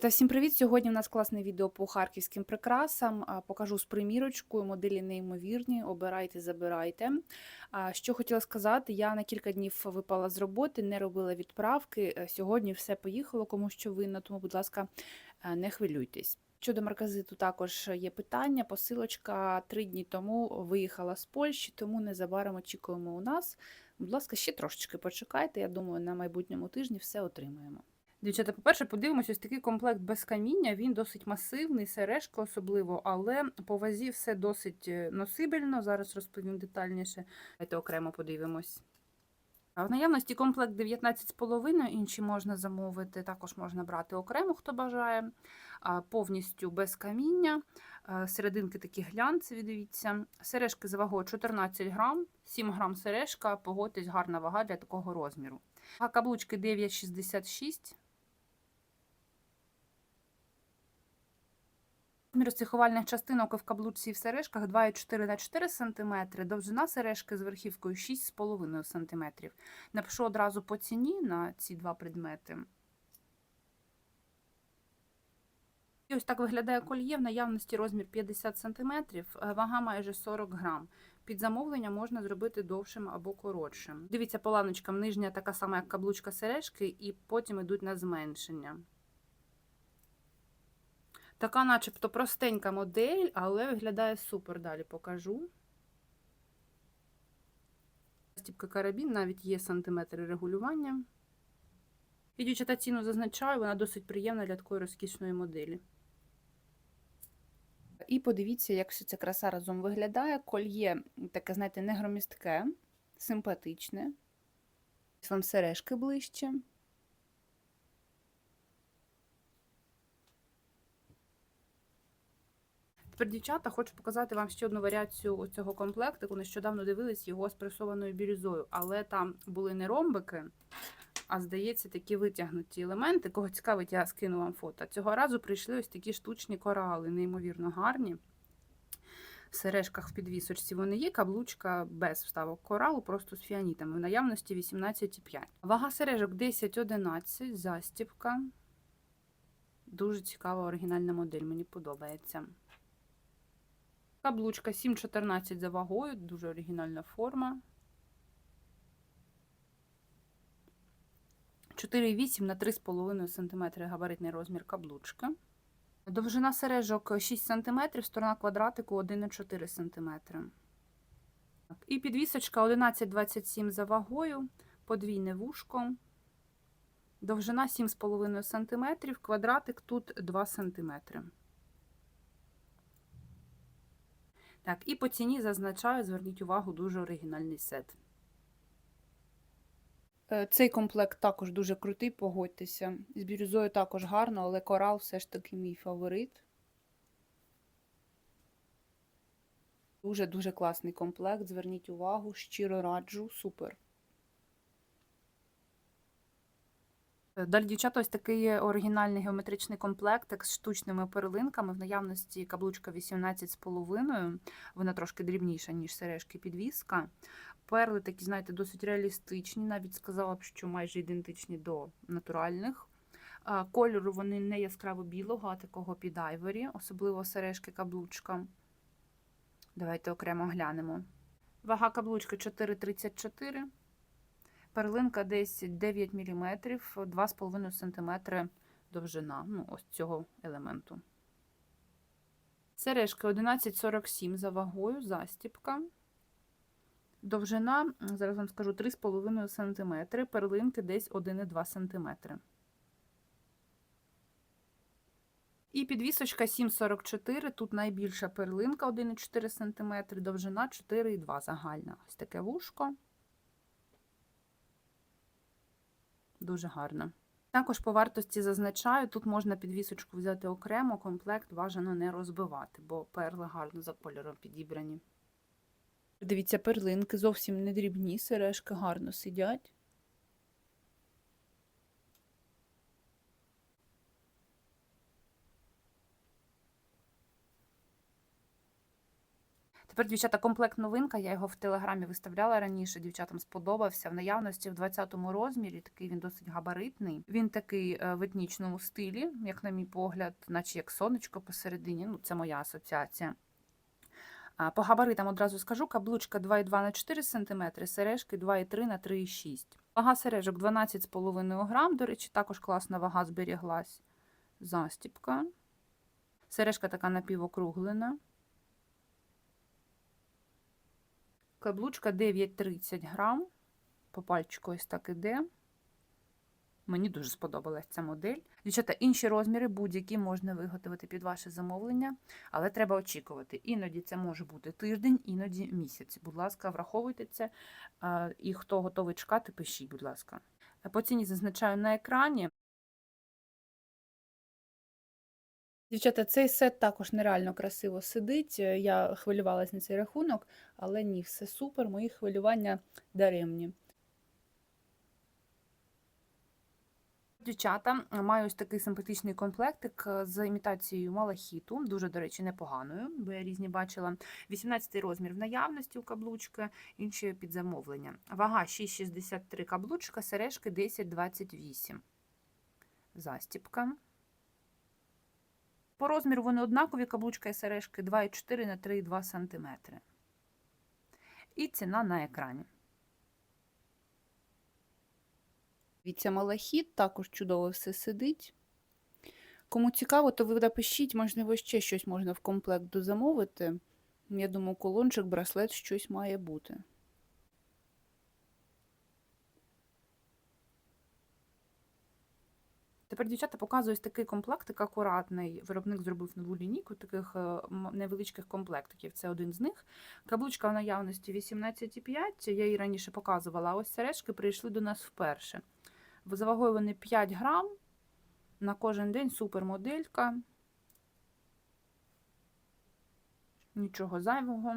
Та всім привіт! Сьогодні у нас класне відео по харківським прикрасам. Покажу з примірочкою, моделі неймовірні. Обирайте, забирайте. Що хотіла сказати, я на кілька днів випала з роботи, не робила відправки. Е, Сьогодні все поїхало, кому що винно, тому, будь ласка, е, не хвилюйтесь. Щодо марказиту також є питання. Посилочка три дні тому виїхала з Польщі, тому незабаром очікуємо у нас. Будь ласка, ще трошечки почекайте. Я думаю, на майбутньому тижні все отримаємо. Дівчата, по-перше, подивимось, ось такий комплект без каміння. Він досить масивний, сережка особливо, але по вазі все досить е, носибельно. Зараз розповім детальніше. Давайте окремо подивимось. В наявності комплект 19,5, інші можна замовити, також можна брати окремо, хто бажає. Повністю без каміння. Серединки такі глянцеві, дивіться. Сережки за вагою 14 грам, 7 грам сережка, погодьтесь, гарна вага для такого розміру. Каблучки 9,66. Розмір цихувальних частинок в каблучці і в сережках 2,4 на 4 см, довжина сережки з верхівкою 6,5 см. Напишу одразу по ціні на ці два предмети. І ось так виглядає кольє в наявності розмір 50 см, вага майже 40 грам. Під замовлення можна зробити довшим або коротшим. Дивіться, по ланочкам нижня така сама, як каблучка сережки, і потім йдуть на зменшення. Така, начебто, простенька модель, але виглядає супер. Далі покажу. Стіпка карабін, навіть є сантиметри регулювання. І дівчата ціну зазначаю, вона досить приємна для такої розкішної моделі. І подивіться, як вся ця краса разом виглядає. Кольє таке, знаєте, не громістке, симпатичне. Вам сережки ближче. Тепер, дівчата, хочу показати вам ще одну варіацію цього комплектику. Нещодавно дивились його з пресованою бірюзою, але там були не ромбики, а здається, такі витягнуті елементи. Кого цікавить, я скину вам фото. Цього разу прийшли ось такі штучні корали, неймовірно гарні. В сережках в підвісочці вони є, каблучка без вставок коралу, просто з фіанітами. В наявності 18,5. Вага сережок 10-11, застіпка. Дуже цікава оригінальна модель, мені подобається. Каблучка 7,14 за вагою, дуже оригінальна форма. 4,8 на 3,5 см габаритний розмір каблучки. Довжина сережок 6 см, сторона квадратику 1,4 см. І підвісочка 11,27 за вагою, подвійне вушко. Довжина 7,5 см, квадратик тут 2 см. Так, і по ціні зазначаю, зверніть увагу, дуже оригінальний сет. Е, Цей комплект також дуже крутий, погодьтеся. З бірюзою також гарно, але корал все ж таки мій фаворит. Дуже-дуже класний комплект, зверніть увагу, щиро раджу, супер. Далі, дівчата, ось такий оригінальний геометричний комплектик з штучними перлинками. В наявності каблучка 18,5. Вона трошки дрібніша, ніж сережки підвіска. Перли такі, знаєте, досить реалістичні, навіть сказала б, що майже ідентичні до натуральних. Кольору вони не яскраво білого, а такого під айворі, особливо сережки каблучка. Давайте окремо глянемо. Вага каблучки 4,34 Перлинка десь 9 мм, 2,5 см довжина ну, ось цього елементу. Сережки 11,47 за вагою, застіпка. Довжина, зараз вам скажу, 3,5 см, перлинки десь 1,2 см. І підвісочка 7,44, тут найбільша перлинка 1,4 см, довжина 4,2 загальна. Ось таке вушко. Дуже гарно. Також по вартості зазначаю, тут можна підвісочку взяти окремо, комплект бажано не розбивати, бо перли гарно за кольором підібрані. Дивіться, перлинки зовсім не дрібні, сережки гарно сидять. Тепер, дівчата, комплект новинка. Я його в телеграмі виставляла раніше. Дівчатам сподобався. В наявності в 20-му розмірі. Такий він досить габаритний. Він такий е, в етнічному стилі, як на мій погляд, наче як сонечко посередині. Ну, це моя асоціація. По габаритам одразу скажу, каблучка 2,2 на 4 см, сережки 2,3 на 3,6 Вага сережок 12,5 грам. До речі, також класна вага зберіглась. Застіпка. Сережка така напівокруглена. Каблучка 9,30 грам. По пальчику ось так іде. Мені дуже сподобалась ця модель. Дівчата, інші розміри будь-які можна виготовити під ваше замовлення, але треба очікувати. Іноді це може бути тиждень, іноді місяць. Будь ласка, враховуйте це. І хто готовий чекати, пишіть, будь ласка. По ціні зазначаю на екрані. Дівчата, цей сет також нереально красиво сидить. Е, Я хвилювалась на цей рахунок, але ні, все супер, мої хвилювання даремні. Дівчата, маю ось такий симпатичний комплектик е, з імітацією малахіту, дуже, до речі, непоганою, бо я різні бачила. 18 розмір в наявності у каблучки, інші під замовлення. Вага 6,63 каблучка, сережки 10,28. Застіпка. По розміру вони однакові, каблучка і сережки 2,4 на 3,2 см. І ціна на екрані. Дивіться, малахіт також чудово все сидить. Кому цікаво, то ви напишіть, можливо, ще щось можна в комплект дозамовити. Я думаю, колончик, браслет, щось має бути. Тепер, дівчата, показую ось такий комплектик акуратний. Виробник зробив нову лінійку таких е, невеличких комплектиків. Це один з них. Каблучка в наявності 18,5. Я її раніше показувала. Ось сережки прийшли до нас вперше. За вагою вони 5 грам. На кожен день супермоделька. Нічого зайвого.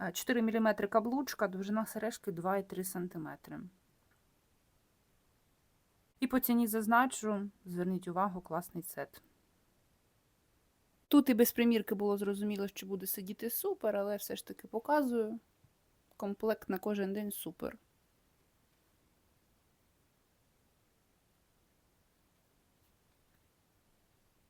Е, 4 мм каблучка, довжина сережки 2,3 см. І по ціні зазначу, зверніть увагу, класний сет. Тут і без примірки було зрозуміло, що буде сидіти супер, але все ж таки показую. Комплект на кожен день супер.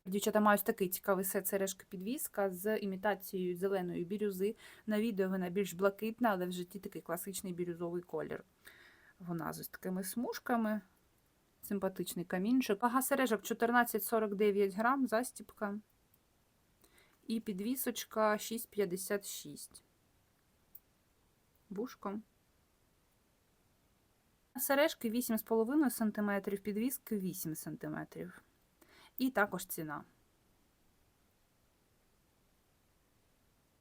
Дівчата мають такий цікавий сет сережка підвіска з імітацією зеленої бірюзи. На відео вона більш блакитна, але в житті такий класичний бірюзовий колір. Вона з ось такими смужками. Симпатичний камінчик. Вага сережок 14,49 грам, застіпка. І підвісочка 6,56. Бушко. Сережки 8,5 см, підвіски 8 см. І також ціна.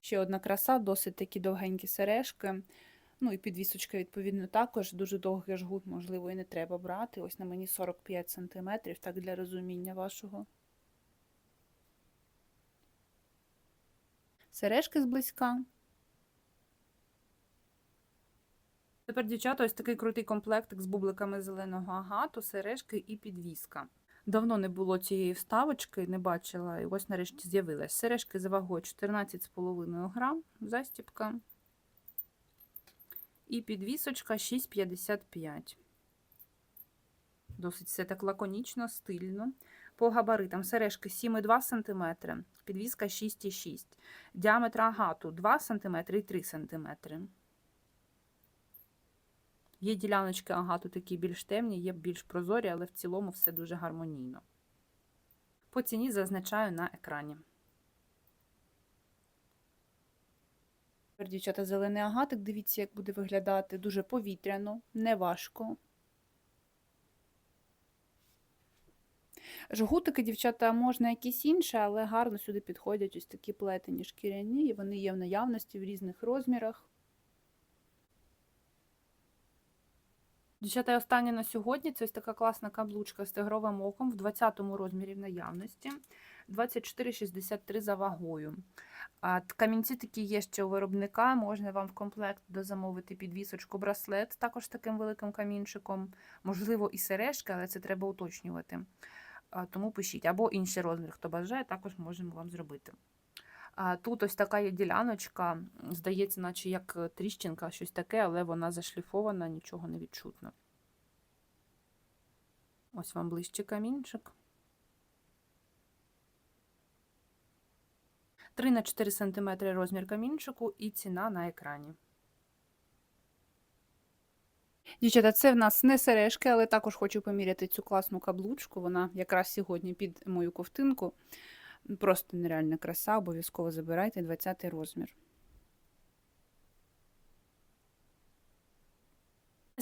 Ще одна краса, досить такі довгенькі сережки. Ну і підвісочка, відповідно, також. Дуже довгий жгут, можливо, і не треба брати. Ось на мені 45 см, так для розуміння вашого. Сережки зблизька. Тепер, дівчата, ось такий крутий комплектик з бубликами зеленого агату, сережки і підвіска. Давно не було цієї вставочки, не бачила, і ось нарешті з'явилась. Сережки за вагою 14,5 грам, застіпка. І підвісочка 6,55. Досить все так лаконічно, стильно. По габаритам сережки 7,2 см, підвіска 6,6 Діаметр агату 2 см і 3 см. Є діляночки агату такі більш темні, є більш прозорі, але в цілому все дуже гармонійно. По ціні зазначаю на екрані. Тепер, дівчата, зелений агатик, дивіться, як буде виглядати. Дуже повітряно, неважко. Жгутики, дівчата, можна якісь інші, але гарно сюди підходять ось такі плетені шкіряні, і вони є в наявності в різних розмірах. Дівчата, останнє на сьогодні це ось така класна каблучка з тигровим оком в 20 му розмірі в наявності. 24,63 за вагою. Камінці такі є ще у виробника, можна вам в комплект дозамовити підвісочку браслет, також таким великим камінчиком. Можливо, і сережки, але це треба уточнювати. Тому пишіть. Або інший розмір, хто бажає, також можемо вам зробити. Тут ось така є діляночка, здається, наче як тріщинка, щось таке, але вона зашліфована, нічого не відчутно. Ось вам ближче камінчик. 3 на 4 см розмір камінчику і ціна на екрані. Дівчата, це в нас не сережки, але також хочу поміряти цю класну каблучку. Вона якраз сьогодні під мою ковтинку. Просто нереальна краса, обов'язково забирайте 20 розмір.